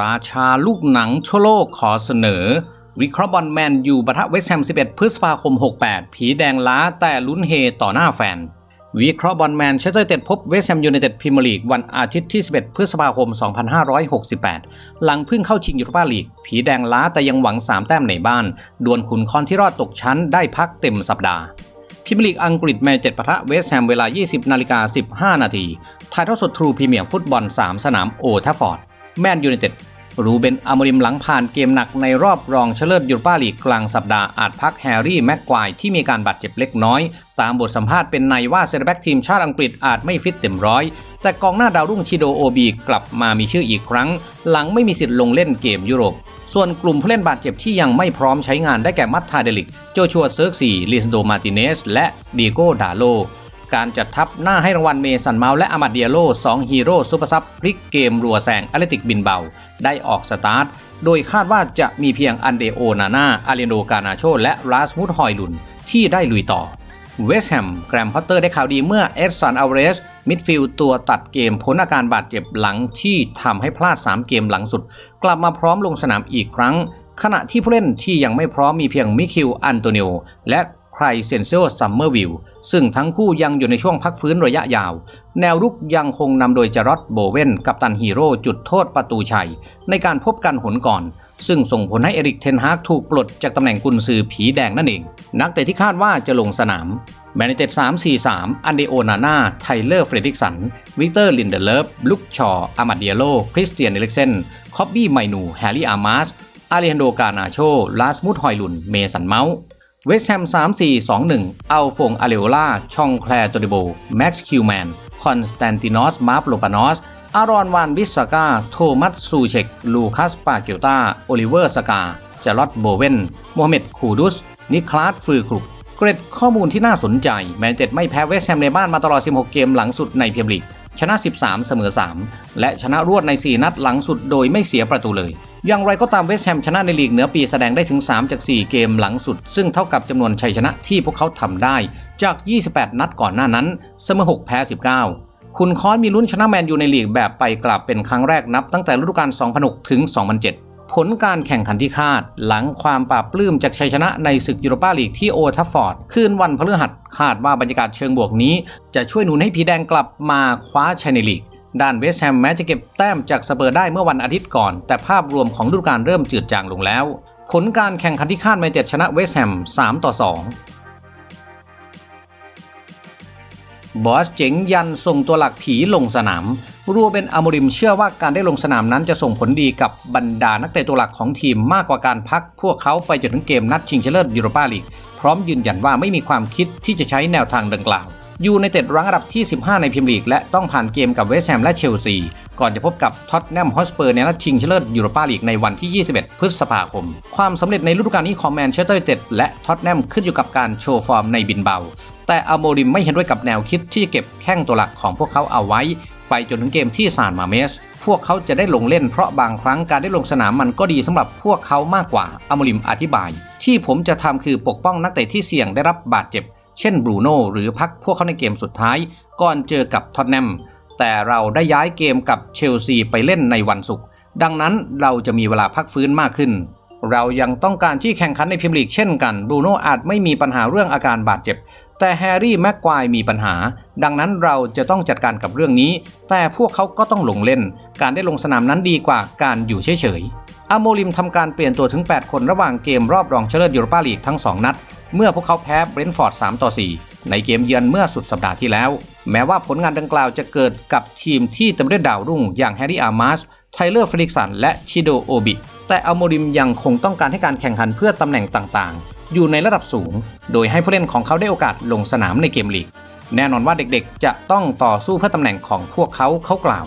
ราชาลูกหนังทั่วโลกขอเสนอ วิเคราะห์บอลแมนยูปะทะเวสต์แฮม 11 พฤษภาคม 68 ผีแดงล้าแต่ลุ้นเฮต่อหน้าแฟน วิเคราะห์บอลแมนเชสเตอร์เต็ดพบเวสต์แฮมยูไนเต็ดพรีเมียร์ลีกวันอาทิตย์ที่ 11 พฤษภาคม 2568 หลังเพิ่งเข้าชิงยูโรปาลีก ผีแดงล้าแต่ยังหวัง 3 แต้มในบ้าน ดวลขุนคอนที่รอดตกชั้นได้พักเต็มสัปดาห์พรีเมียร์ลีกอังกฤษแมนเจ็ดปะทะเวสต์แฮมเวลา 20 นาฬิกา 15 นาทีถ่ายทอดสดทรูพรีเมียร์ฟุตบอล 3 สนามโอทัฟฟอร์ด แมนยูไนเต็ดรูเบนอามริมหลังผ่านเกมหนักในรอบรองชเลิศยูโรปาลีกกลางสัปดาห์อาจพักแฮร์รี่แม็กควายที่มีการบาดเจ็บเล็กน้อย ตามบทสัมภาษณ์เป็นในว่าเซนเตอร์แบ็กทีมชาติอังกฤษอาจไม่ฟิตเต็มร้อย แต่กองหน้าดาวรุ่งชิโดโอบีกลับมามีชื่ออีกครั้ง หลังไม่มีสิทธิ์ลงเล่นเกมยุโรป ส่วนกลุ่มผู้เล่นบาดเจ็บที่ยังไม่พร้อมใช้งานได้แก่มัตทาเดลิก โจชัวเซิร์กซีลิซโดมาติเนสและดีโกดาโล การจัดทัพหน้าให้รางวัลเมสันเมาและอามัดเดียโล2ฮีโร่ซูเปอร์ซับพลิกเกมรัวแซงแอตเลติกบินเบา ได้ออกสตาร์ท โดยคาดว่าจะมีเพียงอันเดโอนาน่าอาเรโนกานาโช และราสมุดฮอยลุน ที่ได้ลุยต่อเวสต์แฮมแกรมพอตเตอร์ได้ข่าวดีเมื่อเอสซันอัลเรสมิดฟิลด์ตัวตัดเกมพ้นอาการบาดเจ็บหลังที่ทำให้พลาด 3 เกมหลังสุด กลับมาพร้อมลงสนามอีกครั้ง ขณะที่ผู้เล่นที่ยังไม่พร้อมมีเพียงมิคิวอันโตนิโอและ ไครเซนเซโอซัมเมอร์วิลซึ่งทั้งคู่ยังอยู่ในช่วงพักฟื้นระยะยาว แนวรุกยังคงนำโดยจารอดโบเวนกับตันฮีโร่จุดโทษประตูชัย ในการพบกันหนก่อน ซึ่งส่งผลให้เอริกเทนฮากถูกปลดจากตำแหน่งกุนซือผีแดงนั่นเอง นักเตะที่คาดว่าจะลงสนามแมนเตด3-4-3 อันเดโอนาน่า ไทเลอร์ เฟรดิกสัน วิกเตอร์ ลินเดเลฟ ลุกชออามาเดียโล คริสเตียน เอลิกเซน คอบบี้ ไมนู แฮร์รี่ อาร์มาสอาริฮันโด กานาโช ลาสมุด ฮอยลุน เมสัน เมาส์ เวสต์แฮม 3-4-2-1 อัลฟงอาเลโอลาช่องแคลร์โตดิโบ แม็กซ์คิวแมน คอนสแตนตินอส มาฟโลปานอส อารอนวานวิสกา โทมัสซูเชก ลูคัส ปาเกลตา โอลิเวอร์ สกา จารอดโบเวนโมฮัมเหม็ด คูดุส นิคลาสฟือครุกเกร็ดข้อมูลที่น่าสนใจ แมนเจ็ดไม่แพ้เวสต์แฮมในบ้านมาตลอด 16 เกมหลังสุดในพรีเมียร์ลีกชนะ 13 เสมอ 3 และชนะรวดใน 4 นัดหลังสุดโดยไม่เสียประตูเลย อย่างไรก็ตามเวสแฮมชนะในลีกเหนือปีแสดงได้ถึง 3 จาก 4 เกมหลังสุด ซึ่งเท่ากับจำนวนชัยชนะที่พวกเขาทำได้จาก 28 นัดก่อนหน้านั้น เสมอ 6 แพ้ 19 คุณคอนมีลุ้นชนะแมนยูในลีกแบบไปกลับเป็นครั้งแรกนับตั้งแต่ฤดูกาล 2006 ถึง 2007 ผลการแข่งขันที่คาด หลังความปราบปลื้มจากชัยชนะในศึกยูโรปาลีกที่โอทัฟฟอร์ดคืนวันพฤหัสคาดว่าบรรยากาศเชิงบวกนี้ จะช่วยหนุนให้ผีแดงกลับมาคว้าชัยในลีก ด้านเวสต์แฮมแม้จะเก็บแต้มจากสเปอร์ได้เมื่อวันอาทิตย์ก่อน แต่ภาพรวมของฤดูกาลเริ่มจืดจางลงแล้ว ผลการแข่งขันที่คาดแมนเจ็ดชนะเวสต์แฮม 3 ต่อ 2 บอสเจ๋งยันส่งตัวหลักผีลงสนาม รัวเป็นอมริมเชื่อว่าการได้ลงสนามนั้นจะส่งผลดีกับบรรดานักเตะตัวหลักของทีมมากกว่าการพักพวกเขาไปจนถึงเกมนัดชิงชนะเลิศยูโรปาลีก พร้อมยืนยันว่าไม่มีความคิดที่จะใช้แนวทางดังกล่าว ยูในเต็ดรั้งอันดับที่ 15 ในพรีเมียร์ลีก และต้องผ่านเกมกับเวสต์แฮมและเชลซี ก่อนจะพบกับท็อตแนมฮอสเปอร์ในนัดชิงชนะเลิศยูโรปาลีกในวันที่ 21 พฤษภาคม ความสำเร็จในฤดูกาลนี้ของแมนเชสเตอร์ไนเต็ดและท็อตแนมขึ้นอยู่กับการโชว์ฟอร์มในบินเบา แต่อโมริมไม่เห็นด้วยกับแนวคิดที่จะเก็บแข้งตัวหลักของพวกเขาเอาไว้ ไปจนถึงเกมที่ซานมาเมสพวกเขาจะได้ลงเล่นเพราะบางครั้งการได้ลงสนามมันก็ดีสำหรับพวกเขามากกว่าอโมริมอธิบาย ที่ผมจะทำคือปกป้องนักเตะที่เสี่ยงได้รับบาดเจ็บ เช่นบรูโน่หรือพักพวกเขาในเกมสุดท้าย ก่อนเจอกับท็อตแนมแต่เราได้ย้ายเกมกับเชลซีไปเล่นในวันศุกร์ดังนั้นเราจะมีเวลาพักฟื้นมากขึ้น เรายังต้องการที่แข่งขันในพิมลีกเช่นกันบรูโน่อาจไม่มีปัญหาเรื่องอาการบาดเจ็บ แต่แฮร์รี่แม็กควายมีปัญหา ดังนั้นเราจะต้องจัดการกับเรื่องนี้ แต่พวกเขาก็ต้องลงเล่น การได้ลงสนามนั้นดีกว่าการอยู่เฉยๆอโมลิมทำการเปลี่ยนตัวถึง 8 คนระหว่างเกมรอบรองชนะเลิศยูโรปาลีกทั้ง 2 นัด เมื่อพวกเขาแพ้เบรนท์ฟอร์ด 3 ต่อ 4 ในเกมเยือนเมื่อสุดสัปดาห์ที่แล้ว แม้ว่าผลงานดังกล่าวจะเกิดกับทีมที่เต็มด้วยดาวรุ่ง อย่างแฮร์รี่อาร์มาสไทเลอร์ฟลิกสันและชิโดโอบิแต่อโมริมยังคงต้องการให้การแข่งขันเพื่อตำแหน่งต่างๆ อยู่ในระดับสูง โดยให้ผู้เล่นของเขาได้โอกาสลงสนามในเกมลีก แน่นอนว่าเด็กๆ จะต้องต่อสู้เพื่อตำแหน่งของพวกเขาเขากล่าว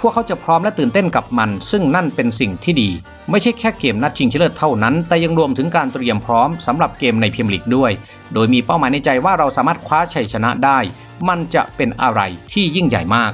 พวกเขาจะพร้อมและตื่นเต้นกับมัน ซึ่งนั่นเป็นสิ่งที่ดี ไม่ใช่แค่เกมนัดชิงชนะเลิศเท่านั้น แต่ยังรวมถึงการเตรียมพร้อมสำหรับเกมในพรีเมียร์ลีกด้วย โดยมีเป้าหมายในใจว่าเราสามารถคว้าชัยชนะได้ มันจะเป็นอะไรที่ยิ่งใหญ่มาก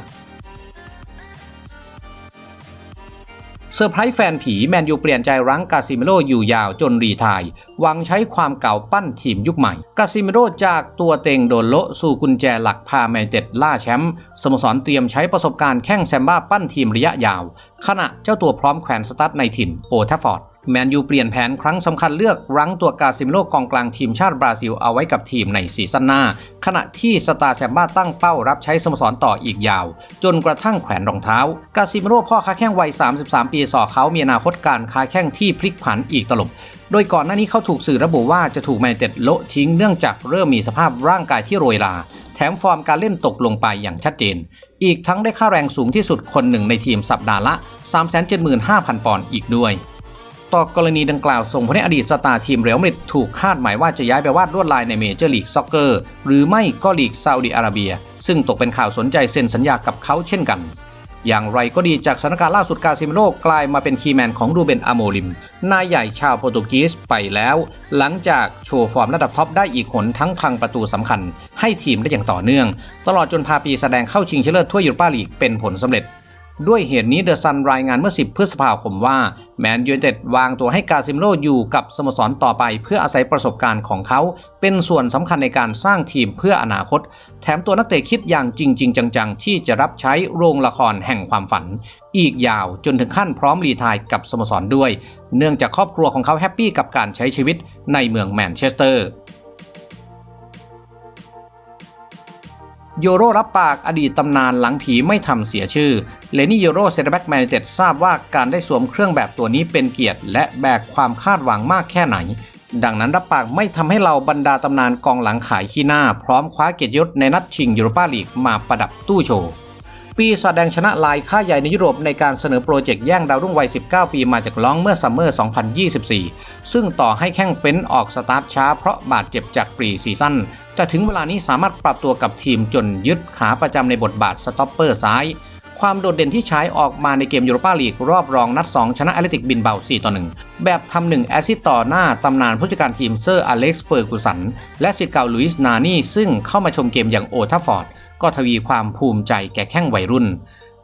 เซอร์ไพรส์แฟนผีแมนยูเปลี่ยนใจรั้งกาซิเมโรอยู่ยาวจนรีทายหวังใช้ความเก่าปั้นทีมยุคใหม่ กาซิเมโรจากตัวเต็งโดนโละสู่กุญแจหลักพาแมนเต็ดล่าแชมป์สโมสรเตรียมใช้ประสบการณ์แข้งแซมบ้าปั้นทีมระยะยาว ขณะเจ้าตัวพร้อมแขวนสตั๊ดในถิ่นโอทัฟฟอร์ด แมนยูเปลี่ยนแผนครั้งสำคัญเลือกรั้งตัวกาซิเมโรกองกลางทีมชาติบราซิลเอาไว้กับทีมในซีซั่นหน้า ขณะที่สตาร์แซมบ้าตั้งเป้ารับใช้สโมสรต่ออีกยาว จนกระทั่งแขวนรองเท้า กาซิเมโรพ่อค้าแข้งวัย 33 ปีสอเขามีอนาคตการค้าแข้งที่พลิกผันอีกตลบ โดยก่อนหน้านี้เขาถูกสื่อระบุว่าจะถูกแมนเต็ดโละทิ้งเนื่องจากเริ่มมีสภาพร่างกายที่โรยราแถมฟอร์มการเล่นตกลงไปอย่างชัดเจน อีกทั้งได้ค่าแรงสูงที่สุดคนหนึ่งในทีมสัปดาห์ละ 375,000 ปอนด์อีกด้วย ต่อกรณีดังกล่าวส่งผลให้อดีตสตาร์ทีมเรอัลมาดริดถูกคาดหมายว่าจะย้ายไปวาดลวดลายในเมเจอร์ลีกซ็อกเกอร์หรือไม่ก็ลีกซาอุดิอาระเบีย ซึ่งตกเป็นข่าวสนใจเซ็นสัญญากับเขาเช่นกัน อย่างไรก็ดีจากสถานการณ์ล่าสุดกาซิเมโรกลายมาเป็นคีแมนของรูเบนอาโมลิม นายใหญ่ชาวโปรตุเกสไปแล้ว หลังจากโชว์ฟอร์มระดับท็อปได้อีกหนทั้งพังประตูสำคัญ ให้ทีมได้อย่างต่อเนื่อง ตลอดจนพาปีแสดงเข้าชิงชนะเลิศถ้วยยูโรปาลีกเป็นผลสำเร็จ ด้วยเหตุนี้เดอะซันรายงานเมื่อ 10 พฤษภาคมว่า แมนยูเต็ดวางตัวให้กาซิมโรอยู่กับสโมสรต่อไป เพื่ออาศัยประสบการณ์ของเขา เป็นส่วนสำคัญในการสร้างทีมเพื่ออนาคต แถมตัวนักเตะคิดอย่างจริงๆจัง ๆ ที่จะรับใช้โรงละครแห่งความฝัน อีกยาวจนถึงขั้นพร้อมรีไทายกับสโมสรด้วย เนื่องจากครอบครัวของเขาแฮปปี้กับการใช้ชีวิตในเมืองแมนเชสเตอร์ โยโรรับปากอดีตตำนานหลังผีไม่ทำเสียชื่อ เลนี่โยโรเซนเตอร์แบ็กแมนเต็ดทราบว่าการได้สวมเครื่องแบบตัวนี้เป็นเกียรติ และแบกความคาดหวังมากแค่ไหน ดังนั้นรับปากไม่ทำให้เราบรรดาตำนานกองหลังขายขี้หน้า พร้อมคว้าเกียรติยศในนัดชิงยูโรปาลีกมาประดับตู้โชว์ ปีศาจแดงชนะลายค่าใหญ่ในยุโรปในการเสนอโปรเจกต์แย่งดาวรุ่งวัย 19 ปีมาจากล้องเมื่อซัมเมอร์ 2024 ซึ่งต่อให้แข้งเฟ้นออกสตาร์ทช้าเพราะบาดเจ็บจากปรีซีซั่นแต่ถึงเวลานี้สามารถปรับตัวกับทีมจนยึดขาประจำในบทบาทสต็อปเปอร์ซ้าย ความโดดเด่นที่ใช้ออกมาในเกมยูโรปาลีกรอบรองนัด 2 ชนะแอตเลติกบินเบา 4 ต่อ 1 แบบทำหนึ่งแอซิสต์ต่อหน้าตำนานผู้จัดการทีมเซอร์อเล็กซ์เฟอร์กูสันและสิทธิ์เก่าลุยส์นานี่ซึ่งเข้ามาชมเกมอย่างโอทัฟฟอร์ด ก็ทวีความภูมิใจแก่แข้งวัยรุ่น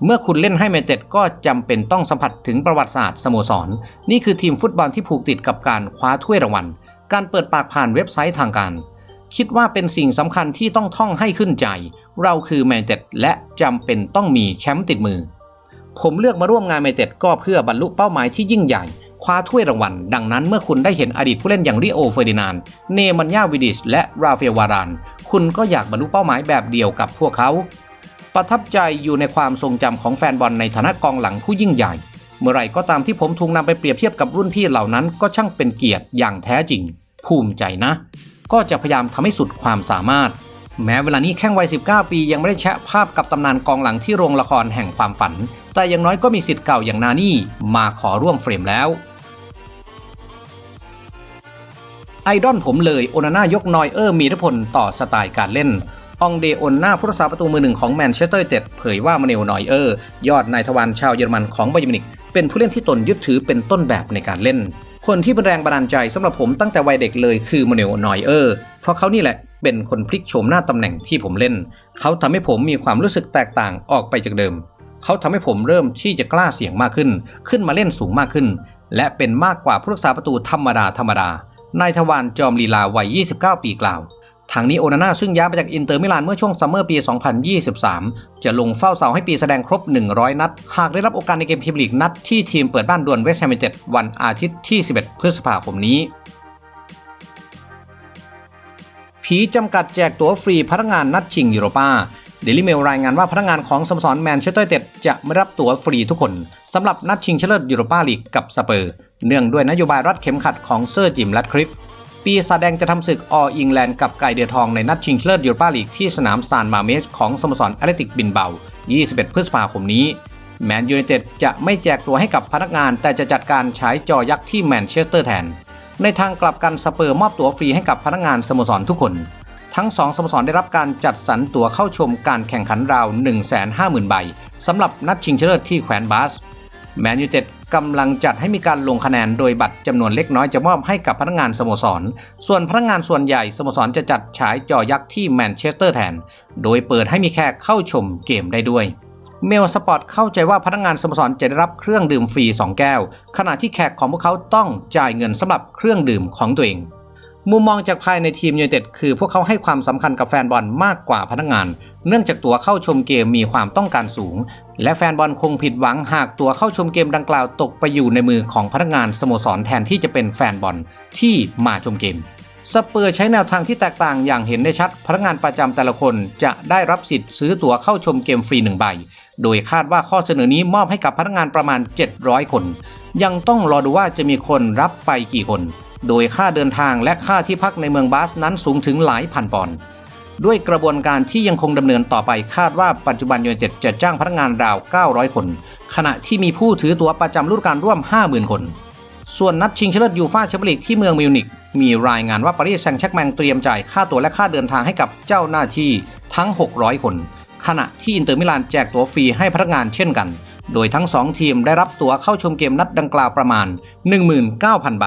เมื่อคุณเล่นให้แมนเต็ดก็จำเป็นต้องสัมผัสถึงประวัติศาสตร์สโมสร นี่คือทีมฟุตบอลที่ผูกติดกับการคว้าถ้วยรางวัล การเปิดปากผ่านเว็บไซต์ทางการ คิดว่าเป็นสิ่งสำคัญที่ต้องท่องให้ขึ้นใจ เราคือแมนเต็ดและจำเป็นต้องมีแชมป์ติดมือ ผมเลือกมาร่วมงานแมนเต็ดก็เพื่อบรรลุเป้าหมายที่ยิ่งใหญ่ คว้าถ้วยรางวัล ดังนั้นเมื่อคุณได้เห็นอดีตผู้เล่นอย่างริโอเฟอร์ดินานด์เนมันยาวิดิชและราเฟลวาราน คุณก็อยากบรรลุเป้าหมายแบบเดียวกับพวกเขา ประทับใจอยู่ในความทรงจำของแฟนบอลในฐานะกองหลังผู้ยิ่งใหญ่ เมื่อไรก็ตามที่ผมถูกนำไปเปรียบเทียบกับรุ่นพี่เหล่านั้นก็ช่างเป็นเกียรติอย่างแท้จริง ภูมิใจนะ ก็จะพยายามทำให้สุดความสามารถแม้เวลานี้แข้งวัย 19 ปียังไม่ได้แชะภาพกับตำนานกองหลังที่โรงละครแห่งความฝัน แต่อย่างน้อยก็มีสิทธิ์เก่าอย่างนานี่มาขอร่วมเฟรมแล้ว ไอดอลผมเลยโอนาน่ายกนอยเออร์มีทพลต่อสไตล์การเล่น องเดโอนนาผู้รักษาประตูมือหนึ่งของแมนเชสเตอร์ยูไนเต็ดเผยว่ามาเนลนอยเออร์ ยอดนายทวารชาวเยอรมันของบาเยร์นมินิกเป็นผู้เล่นที่ตนยึดถือเป็นต้นแบบในการเล่น คนที่เป็นแรงบันดาลใจสำหรับผมตั้งแต่วัยเด็กเลยคือมาเนลนอยเออร์เพราะเขานี่แหละเป็นคนพลิกโฉมหน้าตำแหน่งที่ผมเล่น เขาทำให้ผมมีความรู้สึกแตกต่างออกไปจากเดิม เขาทำให้ผมเริ่มที่จะกล้าเสี่ยงมากขึ้น ขึ้นมาเล่นสูงมากขึ้น และเป็นมากกว่าผู้รักษาประตูธรรมดาธรรมดา นายทวารจอมลีลาวัย 29 ปีกล่าวทางนี้โอนาน่าซึ่งย้ายมาจากอินเตอร์มิลานเมื่อช่วงซัมเมอร์ปี 2023 จะลงเฝ้าเสาให้ปีแสดงครบ 100 นัด หากได้รับโอกาสในเกมพรีเมียร์ลีกนัดที่ทีมเปิดบ้านดวลเวสต์แฮมเต็ดวันอาทิตย์ที่ 11 พฤษภาคมนี้ ผีจำกัดแจกตั๋วฟรีพนักงานนัดชิงยูโรปาเดลิเมลรายงานว่าพนักงานของสโมสรแมนเชสเตอร์เต็ดจะไม่รับตั๋วฟรีทุกคนสำหรับนัดชิงชนะเลิศยูโรปาลีกกับสเปอร์ เนื่องด้วยนโยบายรัดเข็มขัดของเซอร์จิมแรดคลิฟ ปีศาแดงจะทำศึกอออิงแลนด์กับไก่เดือทองในนัดชิงชนะเลิศยูโรปาลีกที่สนามซานมาเมสของสโมสรแอตเลติกบินเบา 21 พฤษภาคมนี้ แมนยูไนเต็ดจะไม่แจกตัวให้กับพนักงาน แต่จะจัดการใช้จอยักษ์ที่แมนเชสเตอร์แทน ในทางกลับกันสเปอร์มอบตั๋วฟรีให้กับพนักงานสโมสรทุกคน ทั้งสองสโมสรได้รับการจัดสรรตั๋วเข้าชมการแข่งขันราว 150,000 ใบสำหรับนัดชิงชนะเลิศที่แขวนบาส แมนยูเต็ดกำลังจัดให้มีการลงคะแนนโดยบัตรจำนวนเล็กน้อยจะมอบให้กับพนักงานสโมสร ส่วนพนักงานส่วนใหญ่สโมสรจะจัดฉายจอยักษ์ที่แมนเชสเตอร์แทน โดยเปิดให้มีแขกเข้าชมเกมได้ด้วย เมลสปอร์ตเข้าใจว่าพนักงานสโมสรจะได้รับเครื่องดื่มฟรี 2 แก้ว ขณะที่แขกของพวกเขาต้องจ่ายเงินสำหรับเครื่องดื่มของตัวเอง มุมมองจากภายในทีมยูไนเต็ดคือพวกเขาให้ความสำคัญกับแฟนบอลมากกว่าพนักงาน เนื่องจากตั๋วเข้าชมเกมมีความต้องการสูง และแฟนบอลคงผิดหวังหากตั๋วเข้าชมเกมดังกล่าวตกไปอยู่ในมือของพนักงานสโมสรแทนที่จะเป็นแฟนบอลที่มาชมเกมสเปอร์ใช้แนวทางที่แตกต่างอย่างเห็นได้ชัด พนักงานประจำแต่ละคนจะได้รับสิทธิ์ซื้อตั๋วเข้าชมเกมฟรีหนึ่งใบ โดยคาดว่าข้อเสนอนี้มอบให้กับพนักงานประมาณ 700 คน ยังต้องรอดูว่าจะมีคนรับไปกี่คน โดยค่าเดินทางและค่าที่พักในเมืองบาสนั้นสูงถึงหลายพันปอนด์ด้วยกระบวนการที่ยังคงดำเนินต่อไปคาดว่าปัจจุบันยูไนเต็ดจะจ้างพนักงานราว 900 คน ขณะที่มีผู้ถือตั๋วประจำฤดูกาลร่วม 50,000 คน ส่วนนัดชิงชนะเลิศยูฟ่าแชมเปี้ยนลีกที่เมืองมิวนิกมีรายงานว่าปารีสแซงต์แชร์กแมงเตรียมจ่ายค่าตั๋วและค่าเดินทางให้กับเจ้าหน้าที่ทั้ง 600 คน ขณะที่อินเตอร์มิลานแจกตั๋วฟรีให้พนักงานเช่นกัน โดยทั้ง 2 ทีมได้รับตั๋วเข้าชมเกมนัดดังกล่าวประมาณ 19,000 ใบ